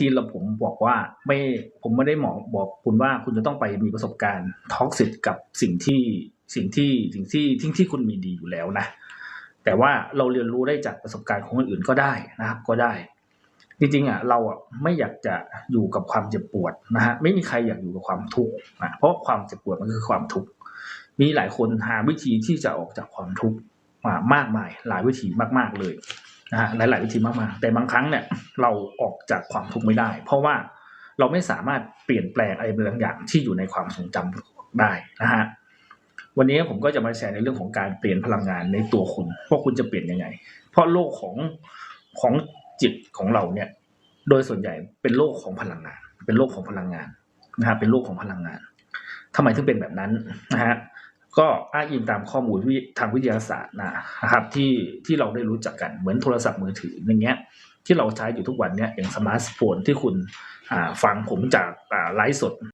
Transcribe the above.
ทีเราผมบอกว่าไม่ผมไม่ได้หมอบอกคุณว่าคุณจะต้องไปมีประสบการณ์ท็อกซิกกับสิ่งที่สิ่งที่สิ่งที่ที่ที่คุณมีดีอยู่แล้วนะ แต่ว่าเราเรียนรู้ได้จากประสบการณ์ของคนอื่นก็ได้นะครับ ก็ได้ จริงๆอะเราอะไม่อยากจะอยู่กับความเจ็บปวดนะฮะไม่มีใครอยากอยู่กับความทุกข์นะเพราะความเจ็บปวดมันคือความทุกข์มีหลายคนหาวิธีที่จะออกจากความทุกข์มากมายหลายวิธีมาก ๆเลย นะฮะหลาย ๆ วิธีมากๆแต่บางครั้งเนี่ยเราออกจากความทุกข์ไม่ได้ เพราะว่าเราไม่สามารถเปลี่ยนแปลงอะไรบางอย่างที่อยู่ในความทรงจำได้นะฮะวันนี้ผมก็จะมาแชร์ในเรื่องของการเปลี่ยนพลังงานในตัวคุณว่าคุณจะเปลี่ยนยังไง เพราะโลกของของจิตของเราเนี่ย โดยส่วนใหญ่เป็นโลกของพลังงาน เป็นโลกของพลังงานนะฮะเป็นโลกของพลังงานทำไมถึงเป็นแบบนั้นนะฮะ ก็อ้างอิงตามข้อมูลทางวิทยาศาสตร์นะครับที่ที่เราได้รู้จักกันเหมือนโทรศัพท์มือถืออย่างเงี้ยที่เราใช้อยู่ทุกวันเนี้ยอย่างสมาร์ทโฟนที่คุณอ่าฟังผมจากไลฟ์สด